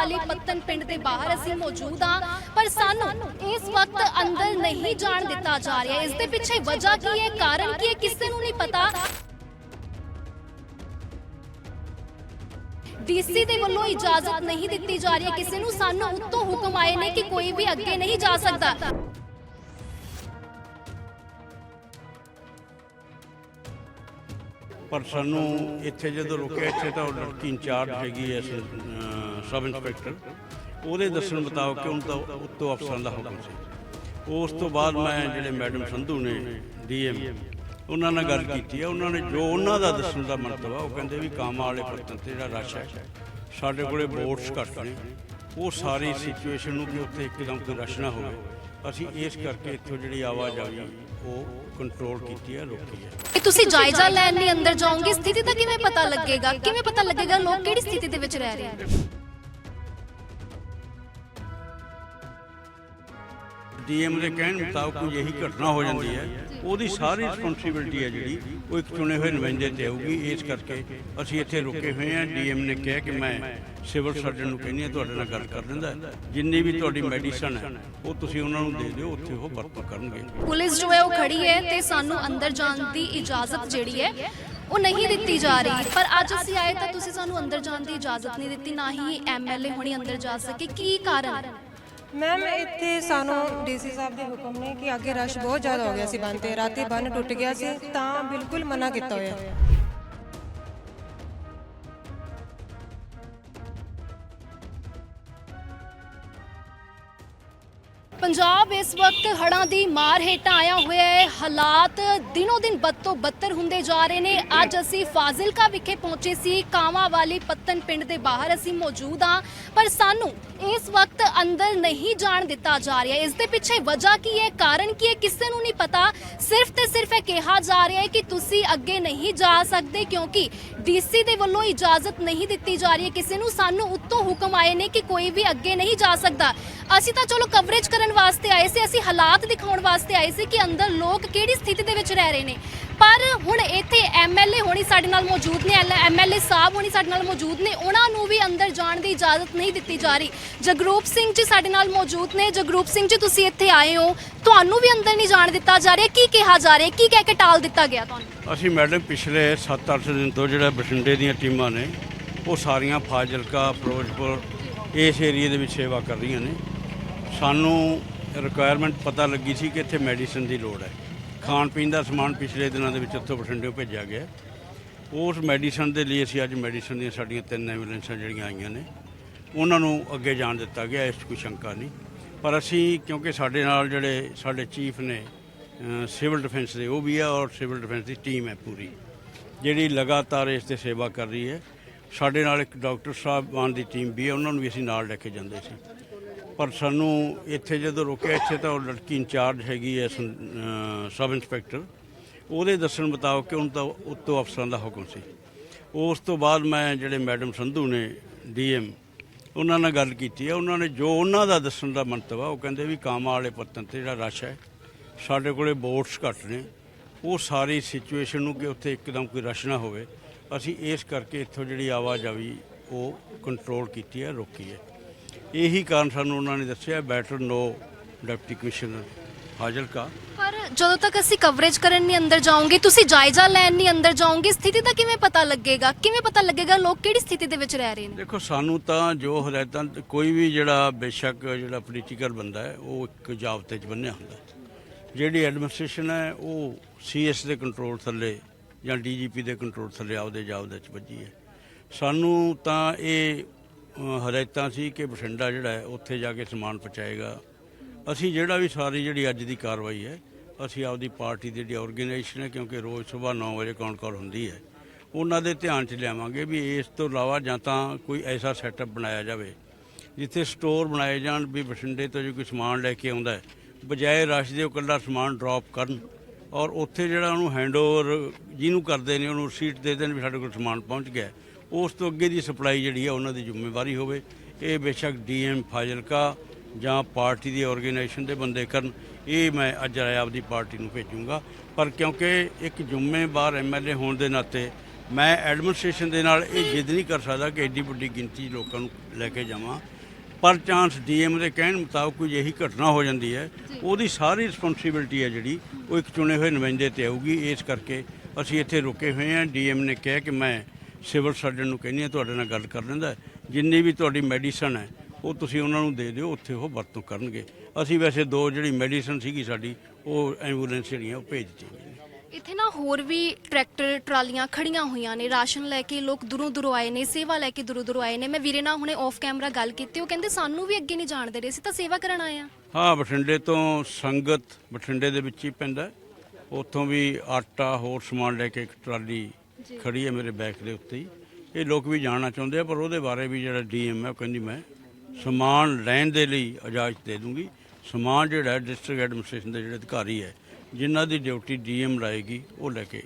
ਵਾਲੀ ਪੱਤਨ ਪਿੰਡ ਦੇ ਬਾਹਰ ਅਸੀਂ ਮੌਜੂਦ ਹਾਂ, ਪਰ ਸਾਨੂੰ ਇਸ ਵਕਤ ਅੰਦਰ ਨਹੀਂ ਜਾਣ ਦਿੱਤਾ ਜਾ ਰਿਹਾ। ਇਸ ਦੇ ਪਿੱਛੇ ਵਜ੍ਹਾ ਕੀ ਹੈ, ਕਾਰਨ ਕੀ ਹੈ, ਕਿਸੇ ਨੂੰ ਨਹੀਂ ਪਤਾ। ਡੀਸੀ ਦੇ ਵੱਲੋਂ ਇਜਾਜ਼ਤ ਨਹੀਂ ਦਿੱਤੀ ਜਾ ਰਹੀ ਹੈ। ਕਿਸੇ ਨੂੰ ਸਾਨੂੰ ਉੱਤੋਂ ਹੁਕਮ ਆਏ ਨੇ ਕਿ ਕੋਈ ਵੀ ਅੱਗੇ ਨਹੀਂ ਜਾ ਸਕਦਾ। ਪਰ ਸਾਨੂੰ ਇੱਥੇ ਜਦੋਂ ਰੁਕਿਆ, ਇੱਥੇ ਤਾਂ ਉਹ ਲੜਕੀ ਇੰਚਾਰਜ ਹੈਗੀ ਐ ਸਬ ਇੰਸਪੈਕਟਰ। ਉਹਦੇ ਦੱਸਣ ਮੁਤਾਬਕ ਉਹਨੂੰ ਤਾਂ ਉੱਤੋਂ ਅਫਸਰਾਂ ਦਾ ਹੁਕਮ ਸੀ। ਉਸ ਤੋਂ ਬਾਅਦ ਮੈਂ ਜਿਹੜੇ ਮੈਡਮ ਸੰਧੂ ਨੇ, ਡੀਐਮ, ਉਹਨਾਂ ਨਾਲ ਗੱਲ ਕੀਤੀ ਹੈ ਉਹਨਾਂ ਨੇ ਜੋ ਉਹਨਾਂ ਦਾ ਦੱਸਣ ਦਾ ਮੰਤਵ ਆ, ਉਹ ਕਹਿੰਦੇ ਵੀ ਕਾਮਾਂ ਵਾਲੇ ਪੱਤਨ ਤੇ ਜਿਹੜਾ ਰਸ਼ ਹੈ ਸਾਡੇ ਕੋਲੇ ਬੋਟਸ ਘੱਟ ਨੇ। ਉਹ ਸਾਰੀ ਸਿਚੁਏਸ਼ਨ ਨੂੰ ਕਿ ਉੱਥੇ ਇੱਕਦਮ ਕੋਈ ਰਸ਼ ਨਾ ਹੋਵੇ। ਅਸੀਂ ਇਸ ਕਰਕੇ ਇੱਥੋਂ ਜਿਹੜੀ ਆਵਾਜਾਈ ਉਹ ਕੰਟਰੋਲ ਕੀਤੀ ਹੈ ਰੋਕੀ ਹੈ ਕਿ ਤੁਸੀਂ ਜਾਇਜ਼ਾ ਲੈਣ ਲਈ ਅੰਦਰ ਜਾਓਗੇ, ਸਥਿਤੀ ਦਾ ਕਿਵੇਂ ਪਤਾ ਲੱਗੇਗਾ? ਕਿਵੇਂ ਪਤਾ ਲੱਗੇਗਾ ਲੋਕ ਕਿਹੜੀ ਸਥਿਤੀ ਦੇ ਵਿੱਚ ਰਹਿ ਰਹੇ ਨੇ? ਡੀਐਮ ਦੇ ਕਹਿਣ ਮੁਤਾਬਕ ਕੋਈ ਇਹੀ ਘਟਨਾ ਹੋ ਜਾਂਦੀ ਹੈ। ਉਹਦੀ ਸਾਰੀ ਰਿਸਪੌਂਸਿਬਿਲਟੀ ਹੈ ਜਿਹੜੀ ਉਹ ਇੱਕ ਚੁਣੇ ਹੋਏ ਨੁਮਾਇੰਦੇ ਤੇ ਆਊਗੀ। ਇਸ ਕਰਕੇ ਅਸੀਂ ਇੱਥੇ ਰੁਕੇ ਹੋਏ ਹਾਂ। ਡੀਐਮ ਨੇ ਕਿਹਾ ਕਿ ਮੈਂ ਸਿਵਲ ਸਰਜਨ ਨੂੰ ਕਹਿੰਦੀ ਹਾਂ ਤੁਹਾਡੇ ਨਾਲ ਗੱਲ ਕਰ ਦਿੰਦਾ ਜਿੰਨੀ ਵੀ ਤੁਹਾਡੀ ਮੈਡੀਸਨ ਹੈ ਉਹ ਤੁਸੀਂ ਉਹਨਾਂ ਨੂੰ ਦੇ ਦਿਓ ਉੱਥੇ ਉਹ ਵਰਤੋਂ ਕਰਨਗੇ। ਪੁਲਿਸ ਜੋ ਹੈ ਉਹ ਖੜੀ ਹੈ ਤੇ ਸਾਨੂੰ ਅੰਦਰ ਜਾਣ ਦੀ ਇਜਾਜ਼ਤ ਜਿਹੜੀ ਹੈ ਉਹ ਨਹੀਂ ਦਿੱਤੀ ਜਾ ਰਹੀ। ਪਰ ਅੱਜ ਅਸੀਂ ਆਏ ਤਾਂ ਤੁਸੀਂ ਸਾਨੂੰ ਅੰਦਰ ਜਾਣ ਦੀ ਇਜਾਜ਼ਤ ਨਹੀਂ ਦਿੱਤੀ ਨਾ ਹੀ ਐਮਐਲਏ ਹੁਣੀ ਅੰਦਰ ਜਾ ਸਕੇ। ਕੀ ਕਾਰਨ ਹੈ? ਮੈਮ ਇੱਥੇ ਸਾਨੂੰ ਡੀਸੀ ਸਾਹਿਬ ਦੇ ਹੁਕਮ ਨੇ ਕਿ ਅੱਗੇ ਰਸ਼ ਬਹੁਤ ਜ਼ਿਆਦਾ ਹੋ ਗਿਆ ਸੀ ਬੰਨ ਤੇ, ਰਾਤੀ ਬੰਨ ਟੁੱਟ ਗਿਆ ਸੀ, ਤਾਂ ਬਿਲਕੁਲ ਮਨਾ ਕੀਤਾ ਹੋਇਆ। ਪੰਜਾਬ ਇਸ ਵਕਤ ਹੜਾਂ ਦੀ ਮਾਰ ਹੇਠਾਂ ਆਇਆ ਹੋਇਆ ਹੈ। ਹਾਲਾਤ ਦਿਨੋ ਦਿਨ ਬਦ ਤੋਂ ਬੱਤਰ ਹੁੰਦੇ ਜਾ ਰਹੇ ਨੇ। ਅੱਜ ਅਸੀਂ ਫਾਜ਼ਿਲਕਾ ਵਿਖੇ ਪਹੁੰਚੇ ਸੀ। ਕਾਵਾਂ ਵਾਲੀ ਪੱਤਨ ਪਿੰਡ ਦੇ ਬਾਹਰ ਅਸੀਂ ਮੌਜੂਦ ਹਾਂ। ਪਰ ਸਾਨੂੰ ਇਸ ਵਕਤ ਅੰਦਰ ਨਹੀਂ ਜਾਣ ਦਿੱਤਾ ਜਾ ਰਿਹਾ। ਇਸ ਦੇ ਪਿੱਛੇ ਵਜ੍ਹਾ ਕੀ ਹੈ? ਕਾਰਨ ਕੀ ਹੈ? ਕਿਸੇ ਨੂੰ ਨਹੀਂ ਪਤਾ। ਸਿਰਫ ਤੇ ਸਿਰਫ ਇਹ ਕਿਹਾ ਜਾ ਰਿਹਾ ਹੈ ਕਿ ਤੁਸੀਂ ਅੱਗੇ ਨਹੀਂ ਜਾ ਸਕਦੇ ਕਿਉਂਕਿ ਡੀਸੀ ਦੇ ਵੱਲੋਂ ਇਜਾਜ਼ਤ ਨਹੀਂ ਦਿੱਤੀ ਜਾ ਰਹੀ ਹੈ। ਕਿਸੇ ਨੂੰ ਸਾਨੂੰ ਉੱਤੋਂ ਹੁਕਮ ਆਏ ਨੇ ਕਿ ਕੋਈ ਵੀ ਅੱਗੇ ਨਹੀਂ ਜਾ ਸਕਦਾ। ਅਸੀਂ ਤਾਂ ਚਲੋ ਕਵਰੇਜ ਕਰਨ ਵਾਸਤੇ ਆਏ ਸੀ, ਅਸੀਂ ਹਾਲਾਤ ਦਿਖਾਉਣ ਵਾਸਤੇ ਆਏ ਸੀ ਕਿ ਅੰਦਰ ਲੋਕ ਕਿਹੜੀ ਸਥਿਤੀ ਦੇ ਵਿੱਚ ਰਹਿ ਰਹੇ ਨੇ। ਪਰ ਹੁਣ ਇੱਥੇ ਐਮਐਲਏ ਹੋਣੀ ਸਾਡੇ ਨਾਲ ਮੌਜੂਦ ਨੇ ਐਮਐਲਏ ਸਾਹਿਬ ਹੋਣੀ ਸਾਡੇ ਨਾਲ ਮੌਜੂਦ ਨੇ, ਉਹਨਾਂ ਨੂੰ ਵੀ ਅੰਦਰ ਜਾਣ ਦੀ ਇਜਾਜ਼ਤ ਨਹੀਂ ਦਿੱਤੀ ਜਾ ਰਹੀ। ਜਗਰੂਪ ਸਿੰਘ ਜੀ ਸਾਡੇ ਨਾਲ ਮੌਜੂਦ ਨੇ। ਜਗਰੂਪ ਸਿੰਘ ਜੀ, ਤੁਸੀਂ ਇੱਥੇ ਆਏ ਹੋ। ਤੁਹਾਨੂੰ ਵੀ ਅੰਦਰ ਨਹੀਂ ਜਾਣ ਦਿੱਤਾ ਜਾ ਰਿਹਾ। ਕੀ ਕਿਹਾ ਜਾ ਰਿਹਾ? ਕੀ ਕਹਿ ਕੇ ਟਾਲ ਦਿੱਤਾ ਗਿਆ ਤੁਹਾਨੂੰ? ਅਸੀਂ ਮੈਡਮ, ਪਿਛਲੇ 7-8 ਦਿਨ ਤੋਂ ਜਿਹੜਾ ਬਠਿੰਡੇ ਦੀਆਂ ਟੀਮਾਂ ਨੇ, ਉਹ ਸਾਰੀਆਂ ਫਾਜ਼ਿਲਕਾ, ਫਿਰੋਜ਼ਪੁਰ, ਇਸ ਏਰੀਏ ਦੇ ਵਿੱਚ ਸੇਵਾ ਕਰ ਰਹੀਆਂ ਨੇ। ਸਾਨੂੰ ਰਿਕੁਆਇਰਮੈਂਟ ਪਤਾ ਲੱਗੀ ਸੀ ਕਿ ਇੱਥੇ ਮੈਡੀਸਨ ਦੀ ਲੋੜ ਹੈ। ਖਾਣ ਪੀਣ ਦਾ ਸਮਾਨ ਪਿਛਲੇ ਦਿਨਾਂ ਦੇ ਵਿੱਚ ਉੱਥੋਂ ਬਠਿੰਡੇੋਂ ਭੇਜਿਆ ਗਿਆ। ਉਸ ਮੈਡੀਸਨ ਦੇ ਲਈ ਅਸੀਂ ਅੱਜ ਮੈਡੀਸਨ ਦੀਆਂ ਸਾਡੀਆਂ ਤਿੰਨ ਐਂਬੂਲੈਂਸਾਂ ਜਿਹੜੀਆਂ ਆਈਆਂ ਨੇ, ਉਹਨਾਂ ਨੂੰ ਅੱਗੇ ਜਾਣ ਦਿੱਤਾ ਗਿਆ, ਇਸ 'ਚ ਕੋਈ ਸ਼ੰਕਾ ਨਹੀਂ। ਪਰ ਅਸੀਂ, ਕਿਉਂਕਿ ਸਾਡੇ ਨਾਲ ਜਿਹੜੇ ਸਾਡੇ ਚੀਫ ਨੇ ਸਿਵਲ ਡਿਫੈਂਸ ਦੇ, ਉਹ ਵੀ ਆ ਔਰ ਸਿਵਲ ਡਿਫੈਂਸ ਦੀ ਟੀਮ ਹੈ ਪੂਰੀ, ਜਿਹੜੀ ਲਗਾਤਾਰ ਇਸ ਤੇ ਸੇਵਾ ਕਰ ਰਹੀ ਹੈ। ਸਾਡੇ ਨਾਲ ਇੱਕ ਡਾਕਟਰ ਸਾਹਿਬਾਨ ਦੀ ਟੀਮ ਵੀ ਹੈ, ਉਹਨਾਂ ਨੂੰ ਵੀ ਅਸੀਂ ਨਾਲ ਲੈ ਕੇ ਜਾਂਦੇ ਸੀ। ਪਰ ਸਾਨੂੰ ਇੱਥੇ ਜਦੋਂ ਰੋਕਿਆ ਇੱਥੇ ਤਾਂ ਉਹ ਲੜਕੀ ਇੰਚਾਰਜ ਹੈਗੀ ਐ ਸਬ ਇੰਸਪੈਕਟਰ। ਉਹਦੇ ਦੱਸਣ ਮੁਤਾਬਕ ਕਿ ਉਹਨੂੰ ਤਾਂ ਉੱਤੋਂ ਅਫਸਰਾਂ ਦਾ ਹੁਕਮ ਸੀ। ਉਸ ਤੋਂ ਬਾਅਦ ਮੈਂ ਜਿਹੜੇ ਮੈਡਮ ਸੰਧੂ ਨੇ, ਡੀਐਮ, ਉਹਨਾਂ ਨਾਲ ਗੱਲ ਕੀਤੀ ਹੈ। ਉਹਨਾਂ ਨੇ ਜੋ ਉਹਨਾਂ ਦਾ ਦੱਸਣ ਦਾ ਮੰਤਵ ਆ, ਉਹ ਕਹਿੰਦੇ ਵੀ ਕਾਮਾਂ ਵਾਲੇ ਪੱਤਨ ਤੇ ਜਿਹੜਾ ਰਸ਼ ਹੈ, ਸਾਡੇ ਕੋਲੇ ਬੋਟਸ ਘੱਟ ਨੇ। ਉਹ ਸਾਰੀ ਸਿਚੁਏਸ਼ਨ ਨੂੰ ਕਿ ਉੱਥੇ ਇੱਕਦਮ ਕੋਈ ਰਸ਼ ਨਾ ਹੋਵੇ। ਅਸੀਂ ਇਸ ਕਰਕੇ ਇੱਥੋਂ ਜਿਹੜੀ ਆਵਾਜਾਈ ਉਹ ਕੰਟਰੋਲ ਕੀਤੀ ਹੈ, ਰੋਕੀ ਹੈ। ਇਹੀ ਕਾਰਨ ਸਾਨੂੰ ਉਹਨਾਂ ਨੇ ਦੱਸਿਆ ਬੈਟਰ ਨੋ ਡਿਪਟੀ ਕਮਿਸ਼ਨਰ ਫਾਜ਼ਿਲਕਾ। ਪਰ ਜਦੋਂ ਤੱਕ ਅਸੀਂ ਕਵਰੇਜ ਕਰਨ ਨਹੀਂ ਅੰਦਰ ਜਾਓਗੇ ਤੁਸੀਂ ਜਾਇਜ਼ਾ ਲੈਣ ਨਹੀਂ ਅੰਦਰ ਜਾਓਗੇ ਸਥਿਤੀ ਦਾ ਕਿਵੇਂ ਪਤਾ ਲੱਗੇਗਾ? ਕਿਵੇਂ ਪਤਾ ਲੱਗੇਗਾ ਲੋਕ ਕਿਹੜੀ ਸਥਿਤੀ ਦੇ ਵਿੱਚ ਰਹਿ ਰਹੇ ਨੇ? ਦੇਖੋ ਸਾਨੂੰ ਤਾਂ ਜੋ ਹਦਾਇਤਾਂ ਕੋਈ ਵੀ ਜਿਹੜਾ ਬੇਸ਼ੱਕ ਜਿਹੜਾ ਪੋਲੀਟੀਕਲ ਬੰਦਾ ਹੈ ਉਹ ਇੱਕ ਜਾਬਤੇ 'ਚ ਬੰਨਿਆ ਹੁੰਦਾ। ਜਿਹੜੀ ਐਡਮਿਨਿਸਟ੍ਰੇਸ਼ਨ ਹੈ ਉਹ ਸੀਐਸ ਦੇ ਕੰਟਰੋਲ ਥੱਲੇ ਜਾਂ ਡੀਜੀਪੀ ਦੇ ਕੰਟਰੋਲ ਥੱਲੇ ਆਪਦੇ ਜਾਬਤੇ 'ਚ ਵੱਜੀ ਹੈ। ਸਾਨੂੰ ਤਾਂ ਇਹ ਹਦਾਇਤਾਂ ਸੀ ਕਿ ਬਠਿੰਡਾ ਜਿਹੜਾ ਹੈ, ਉੱਥੇ ਜਾ ਕੇ ਸਮਾਨ ਪਹੁੰਚਾਏਗਾ। ਅਸੀਂ ਜਿਹੜਾ ਵੀ ਸਾਰੀ ਜਿਹੜੀ ਅੱਜ ਦੀ ਕਾਰਵਾਈ ਹੈ, ਅਸੀਂ ਆਪਦੀ ਪਾਰਟੀ ਦੀ ਜਿਹੜੀ ਆਰਗੇਨਾਈਜੇਸ਼ਨ ਹੈ, ਕਿਉਂਕਿ ਰੋਜ਼ ਸਵੇਰ 9 ਵਜੇ ਕੌਣ ਕਾਲ ਹੁੰਦੀ ਹੈ, ਉਹਨਾਂ ਦੇ ਧਿਆਨ 'ਚ ਲਿਆਵਾਂਗੇ ਵੀ ਇਸ ਤੋਂ ਇਲਾਵਾ ਜਾਂ ਤਾਂ ਕੋਈ ਐਸਾ ਸੈਟਅਪ ਬਣਾਇਆ ਜਾਵੇ, ਜਿੱਥੇ ਸਟੋਰ ਬਣਾਏ ਜਾਣ ਵੀ ਬਠਿੰਡੇ ਤੋਂ ਜੇ ਕੋਈ ਸਮਾਨ ਲੈ ਕੇ ਆਉਂਦਾ ਹੈ, ਬਜਾਏ ਰਸ਼ ਦੇ ਉਹ ਇਕੱਲਾ ਸਮਾਨ ਡ੍ਰੌਪ ਕਰਨ, ਔਰ ਉੱਥੇ ਜਿਹੜਾ ਉਹਨੂੰ ਹੈਂਡਓਵਰ ਜਿਹਨੂੰ ਕਰਦੇ ਨੇ, ਉਹਨੂੰ ਸੀਟ ਦੇ ਦੇਣ ਵੀ ਸਾਡੇ ਕੋਲ ਸਮਾਨ ਪਹੁੰਚ ਗਿਆ ਉਸ ਤੋਂ ਅੱਗੇ ਦੀ ਸਪਲਾਈ ਜਿਹੜੀ ਹੈ ਉਹਨਾਂ ਦੀ ਜ਼ਿੰਮੇਵਾਰੀ ਹੋਵੇ। ਇਹ ਬੇਸ਼ੱਕ ਡੀਐਮ ਫਾਜ਼ਿਲਕਾ ਜਾਂ ਪਾਰਟੀ ਦੀ ਆਰਗੇਨਾਈਜੇਸ਼ਨ ਦੇ ਬੰਦੇ ਕਰਨ ਇਹ ਮੈਂ ਅੱਜ ਰਾਏ ਆਪਦੀ ਪਾਰਟੀ ਨੂੰ ਭੇਜੂੰਗਾ। ਪਰ ਕਿਉਂਕਿ ਇੱਕ ਜ਼ਿੰਮੇਵਾਰ ਐਮਐਲਏ ਹੋਣ ਦੇ ਨਾਤੇ ਮੈਂ ਐਡਮਿਨਿਸਟ੍ਰੇਸ਼ਨ ਦੇ ਨਾਲ ਇਹ ਜਿੱਦ ਨਹੀਂ ਕਰ ਸਕਦਾ ਕਿ ਐਡੀ ਵੱਡੀ ਗਿਣਤੀ ਲੋਕਾਂ ਨੂੰ ਲੈ ਕੇ ਜਾਵਾਂ। ਪਰ ਚਾਂਸ ਡੀਐਮ ਦੇ ਕਹਿਣ ਮੁਤਾਬਕ ਕੋਈ ਇਹੀ ਘਟਨਾ ਹੋ ਜਾਂਦੀ ਹੈ। ਉਹਦੀ ਸਾਰੀ ਰਿਸਪੌਂਸਿਬਿਲਟੀ ਹੈ ਜਿਹੜੀ ਉਹ ਇੱਕ ਚੁਣੇ ਹੋਏ ਨੁਮਾਇੰਦੇ ਤੇ ਆਊਗੀ। ਇਸ ਕਰਕੇ ਅਸੀਂ ਇੱਥੇ ਰੁਕੇ ਹੋਏ ਹਾਂ। ਡੀਐਮ ਨੇ ਕਿਹਾ ਕਿ ਮੈਂ ਸਿਵਲ ਸਰਜਨ ਨੂੰ ਕਹਿੰਦੀ ਹਾਂ ਤੁਹਾਡੇ ਨਾਲ ਗੱਲ ਕਰ ਲੈਂਦਾ। ਜਿੰਨੀ ਵੀ ਤੁਹਾਡੀ ਮੈਡੀਸਨ ਹੈ ਉਹ ਤੁਸੀਂ ਉਹਨਾਂ ਨੂੰ ਦੇ ਦਿਓ ਉੱਥੇ ਉਹ ਵਰਤੋਂ ਕਰਨਗੇ। ਅਸੀਂ ਵੈਸੇ ਦੋ ਜਿਹੜੀ ਮੈਡੀਸਨ ਸੀਗੀ ਸਾਡੀ ਉਹ ਐਂਬੂਲੈਂਸ ਜਿਹੜੀਆਂ ਉਹ ਭੇਜ ਦਿੱਤੀਆਂ। ਇੱਥੇ ਨਾ ਹੋਰ ਵੀ ਟਰੈਕਟਰ ਟਰਾਲੀਆਂ ਖੜੀਆਂ ਹੋਈਆਂ ਨੇ ਰਾਸ਼ਨ ਲੈ ਕੇ ਲੋਕ ਦੂਰੋਂ ਦੂਰੋਂ ਆਏ ਨੇ ਸੇਵਾ ਲੈ ਕੇ ਦੂਰੋਂ ਦੂਰੋਂ ਆਏ ਨੇ। ਮੈਂ ਵੀਰੇ ਨਾਲ ਹੁਣੇ ਆਫ ਕੈਮਰਾ ਗੱਲ ਕੀਤੀ ਉਹ ਕਹਿੰਦੇ ਸਾਨੂੰ ਵੀ ਅੱਗੇ ਨਹੀਂ ਜਾਣ ਦੇ ਰਹੇ ਸੀ ਤਾਂ ਸੇਵਾ ਕਰਨ ਆਏ ਆ ਹਾਂ ਬਠਿੰਡੇ ਤੋਂ ਸੰਗਤ ਬਠਿੰਡੇ ਦੇ ਵਿੱਚ ਹੀ ਪੈਂਦਾ। ਉੱਥੋਂ ਵੀ ਆਟਾ ਹੋਰ ਸਮਾਨ ਲੈ ਕੇ ਇੱਕ ਟਰਾਲੀ ਖੜੀ ਹੈ ਮੇਰੇ ਬੈਕ ਦੇ ਉੱਤੇ ਹੀ। ਇਹ ਲੋਕ ਵੀ ਜਾਣਨਾ ਚਾਹੁੰਦੇ ਆ ਪਰ ਉਹਦੇ ਬਾਰੇ ਵੀ ਜਿਹੜਾ ਡੀਐਮ ਹੈ ਉਹ ਕਹਿੰਦੀ ਮੈਂ ਸਮਾਨ ਲੈਣ ਦੇ ਲਈ ਇਜਾਜ਼ਤ ਦੇ ਦੂੰਗੀ। ਸਮਾਨ ਜਿਹੜਾ ਡਿਸਟ੍ਰਿਕਟ ਐਡਮਿਨਿਸਟ੍ਰੇਸ਼ਨ ਦੇ ਜਿਹੜੇ ਅਧਿਕਾਰੀ ਹੈ ਜਿਨ੍ਹਾਂ ਦੀ ਡਿਊਟੀ ਡੀਐਮ ਲਾਏਗੀ ਉਹ ਲੈ ਕੇ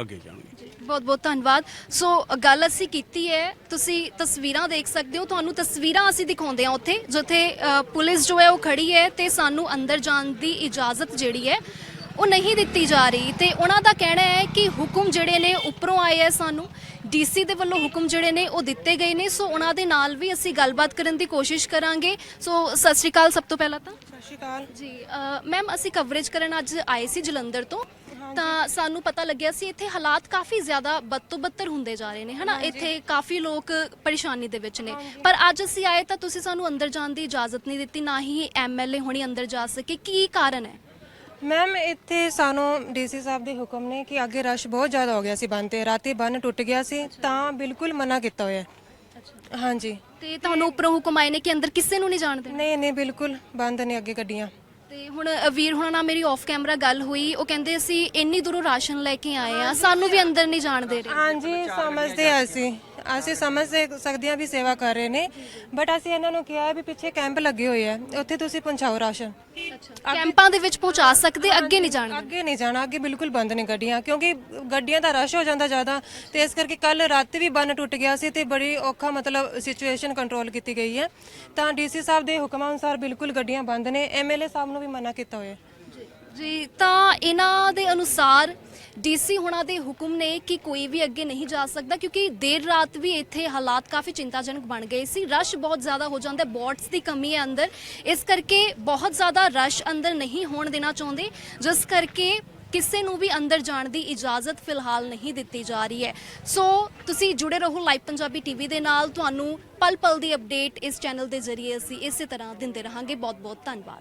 ਅੱਗੇ ਜਾਣਗੇ। ਬਹੁਤ ਬਹੁਤ ਧੰਨਵਾਦ। ਸੋ ਗੱਲ ਅਸੀਂ ਕੀਤੀ ਹੈ ਤੁਸੀਂ ਤਸਵੀਰਾਂ ਦੇਖ ਸਕਦੇ ਹੋ। ਤੁਹਾਨੂੰ ਤਸਵੀਰਾਂ ਅਸੀਂ ਦਿਖਾਉਂਦੇ ਹਾਂ ਉੱਥੇ ਜਿੱਥੇ ਪੁਲਿਸ ਜੋ ਹੈ ਉਹ ਖੜੀ ਹੈ ਤੇ ਸਾਨੂੰ ਅੰਦਰ ਜਾਣ ਦੀ ਇਜਾਜ਼ਤ ਜਿਹੜੀ ਹੈ ਉਹ ਨਹੀਂ ਦਿੱਤੀ ਜਾ ਰਹੀ ਤੇ ਉਹਨਾਂ ਦਾ ਕਹਿਣਾ ਹੈ ਕਿ ਹੁਕਮ ਜਿਹੜੇ ਨੇ ਉੱਪਰੋਂ ਆਏ ਹੈ ਸਾਨੂੰ। ਡੀਸੀ ਦੇ ਵੱਲੋਂ ਹੁਕਮ ਜਿਹੜੇ ਨੇ ਉਹ ਦਿੱਤੇ ਗਏ ਨੇ ਸੋ ਉਹਨਾਂ ਦੇ ਨਾਲ ਵੀ ਅਸੀਂ ਗੱਲਬਾਤ ਕਰਨ ਦੀ ਕੋਸ਼ਿਸ਼ ਕਰਾਂਗੇ। ਸੋ ਸਤਿ ਸ਼੍ਰੀ ਅਕਾਲ ਸਭ ਤੋਂ ਪਹਿਲਾਂ ਤਾਂ। ਸਤਿ ਸ਼੍ਰੀ ਅਕਾਲ। ਜੀ ਮੈਮ ਅਸੀਂ ਕਵਰੇਜ ਕਰਨ ਅੱਜ ਆਏ ਸੀ ਜਲੰਧਰ ਤੋਂ। ਤਾਂ ਸਾਨੂੰ ਪਤਾ ਲੱਗਿਆ ਸੀ ਇੱਥੇ ਹਾਲਾਤ ਕਾਫੀ ਜ਼ਿਆਦਾ ਬਦ ਤੋਂ ਬੱਤਰ ਹੁੰਦੇ ਜਾ ਰਹੇ ਨੇ ਹਨਾ? ਇੱਥੇ ਕਾਫੀ ਲੋਕ ਪਰੇਸ਼ਾਨੀ ਦੇ ਵਿੱਚ ਨੇ। ਪਰ ਅੱਜ ਅਸੀਂ ਆਏ ਤਾਂ ਤੁਸੀਂ ਸਾਨੂੰ ਅੰਦਰ ਜਾਣ ਦੀ ਇਜਾਜ਼ਤ ਨਹੀਂ ਦਿੱਤੀ ਨਾ ਹੀ ਐਮਐਲਏ ਹੋਣੀ ਅੰਦਰ ਜਾ ਸਕੇ। ਕੀ ਕਾਰਨ ਹੈ? ਮੈਮ ਇੱਥੇ ਸਾਨੂੰ ਡੀਸੀ ਸਾਹਿਬ ਦੇ ਹੁਕਮ ਨੇ ਕਿ ਅੱਗੇ ਰਸ਼ ਬਹੁਤ ਜ਼ਿਆਦਾ ਹੋ ਗਿਆ ਸੀ ਬੰਦ ਤੇ ਰਾਤੀ ਬੰਨ ਟੁੱਟ ਗਿਆ ਸੀ ਤਾਂ ਬਿਲਕੁਲ ਮਨਾ ਕੀਤਾ ਹੋਇਆ ਹੈ। ਹਾਂਜੀ। ਤੇ ਤੁਹਾਨੂੰ ਉੱਪਰੋਂ ਹੁਕਮ ਆਏ ਨੇ ਕਿ ਅੰਦਰ ਕਿਸੇ ਨੂੰ ਨਹੀਂ ਜਾਣ ਦੇਣਾ ਨਹੀਂ ਨਹੀਂ ਬਿਲਕੁਲ ਬੰਦ ਨੇ ਅੱਗੇ ਗੱਡੀਆਂ। ਤੇ ਹੁਣ ਵੀਰ ਹੁਣਾਂ ਨਾਲ ਮੇਰੀ ਆਫ ਕੈਮਰਾ ਗੱਲ ਹੋਈ ਉਹ ਕਹਿੰਦੇ ਅਸੀਂ ਇੰਨੀ ਦੂਰੋਂ ਰਾਸ਼ਨ ਲੈ ਕੇ ਆਏ ਆ ਸਾਨੂੰ ਵੀ ਅੰਦਰ ਨਹੀਂ ਜਾਣ ਦੇ ਰਹੇ। ਹਾਂਜੀ ਸਮਝਦੇ ਹਾਂ ਅਸੀਂ। ਅਸੀਂ ਸਮਝ ਸੇ- ਸਕਦੇ ਹਾਂ ਵੀ ਸੇਵਾ ਕਰ ਰਹੇ ਨੇ ਬਟ ਅਸੀਂ ਇਹਨਾਂ ਨੂੰ ਕਿਹਾ ਹੈ ਵੀ ਪਿੱਛੇ ਕੈਂਪ ਲੱਗੇ ਹੋਏ ਆ ਉੱਥੇ ਤੁਸੀਂ ਪਹੁੰਚਾਓ ਰਾਸ਼ਨ। ਕੈਂਪਾਂ ਦੇ ਵਿੱਚ ਪਹੁੰਚਾ ਸਕਦੇ ਅੱਗੇ ਨਹੀਂ ਜਾਣ ਅੱਗੇ ਨਹੀਂ ਜਾਣਾ ਅੱਗੇ ਬਿਲਕੁਲ ਬੰਦ ਨੇ ਗੱਡੀਆਂ ਕਿਉਂਕਿ ਗੱਡੀਆਂ ਦਾ ਰਸ਼ ਹੋ ਜਾਂਦਾ ਜ਼ਿਆਦਾ ਤੇ ਇਸ ਕਰਕੇ ਕੱਲ ਰਾਤ ਵੀ ਬੰਨ ਟੁੱਟ ਗਿਆ ਸੀ ਤੇ ਬੜੀ ਔਖਾ ਮਤਲਬ ਸਿਚੁਏਸ਼ਨ ਕੰਟਰੋਲ ਕੀਤੀ ਗਈ ਹੈ। ਤਾਂ ਡੀਸੀ ਸਾਹਿਬ ਦੇ ਹੁਕਮਾਂ ਅਨੁਸਾਰ ਬਿਲਕੁਲ ਗੱਡੀਆਂ ਬੰਦ ਨੇ ਐਮਐਲਏ ਸਾਹਿਬ ਨੂੰ ਵੀ ਮਨਾ ਕੀਤਾ ਹੋਇਆ। ਜੀ, ਤਾਂ ਇਹਨਾਂ ਦੇ ਅਨੁਸਾਰ ਡੀਸੀ ਹੁਣਾਂ ਦੇ ਹੁਕਮ ਨੇ ਕਿ ਕੋਈ ਵੀ ਅੱਗੇ ਨਹੀਂ ਜਾ ਸਕਦਾ, ਕਿਉਂਕਿ ਦੇਰ ਰਾਤ ਵੀ ਇੱਥੇ ਹਾਲਾਤ ਕਾਫੀ ਚਿੰਤਾਜਨਕ ਬਣ ਗਏ ਸੀ। ਰਸ਼ ਬਹੁਤ ਜ਼ਿਆਦਾ ਹੋ ਜਾਂਦਾ, ਬੋਟਸ ਦੀ ਕਮੀ ਹੈ ਅੰਦਰ। ਇਸ ਕਰਕੇ ਬਹੁਤ ਜ਼ਿਆਦਾ ਰਸ਼ ਅੰਦਰ ਨਹੀਂ ਹੋਣ ਦੇਣਾ ਚਾਹੁੰਦੇ, ਜਿਸ ਕਰਕੇ ਕਿਸੇ ਨੂੰ ਵੀ ਅੰਦਰ ਜਾਣ ਦੀ ਇਜਾਜ਼ਤ ਫਿਲਹਾਲ ਨਹੀਂ ਦਿੱਤੀ ਜਾ ਰਹੀ ਹੈ। ਸੋ ਤੁਸੀਂ ਜੁੜੇ ਰਹੋ ਲਾਈਵ ਪੰਜਾਬੀ ਟੀਵੀ ਦੇ ਨਾਲ। ਤੁਹਾਨੂੰ ਪਲ ਪਲ ਦੀ ਅਪਡੇਟ ਇਸ ਚੈਨਲ ਦੇ ਜ਼ਰੀਏ ਅਸੀਂ ਇਸੇ ਤਰ੍ਹਾਂ ਦਿੰਦੇ ਰਹਾਂਗੇ। ਬਹੁਤ ਬਹੁਤ ਧੰਨਵਾਦ।